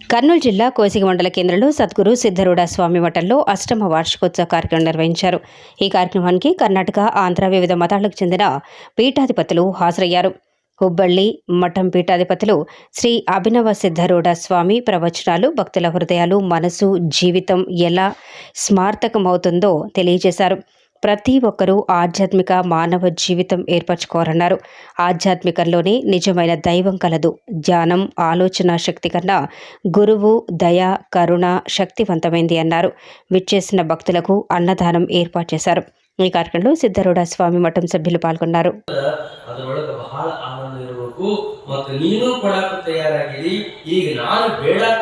కర్నూలు జిల్లా కోసిగ మండల కేంద్రంలో సద్గురు సిద్ధరూఢ స్వామి మఠంలో అష్టమ వార్షికోత్సవ కార్యక్రమం నిర్వహించారు. ఈ కార్యక్రమానికి కర్ణాటక ఆంధ్ర వివిధ మతాలకు చెందిన పీఠాధిపతులు హాజరయ్యారు. హుబ్బళ్ళి మఠం పీఠాధిపతులు శ్రీ అభినవ సిద్ధరూఢ స్వామి ప్రవచనాలు భక్తుల హృదయాలు మనసు జీవితం ఎలా స్మార్తకమవుతుందో తెలియజేశారు. ప్రతి ఒక్కరూ ఆధ్యాత్మిక మానవ జీవితం ఏర్పరచుకోవాలన్నారు ఆధ్యాత్మికంలోనే నిజమైన దైవం కలదు ధ్యానం ఆలోచన శక్తి కన్నా గురువు దయ కరుణ శక్తివంతమైంది అన్నారు విచ్చేసిన భక్తులకు అన్నదానం ఏర్పాటు చేశారు ఈ కార్యక్రమంలో సిద్ధరూఢ స్వామి మఠం సభ్యులు పాల్గొన్నారు ಅದರೊಳಗೆ ಬಹಳ ಆನಂದ ಇರಬೇಕು ಮತ್ತು ನೀನು ಕೊಡಾಕ ತಯಾರಾಗಿರಿ ಈಗ ನಾನು ಬೇಡಾಕ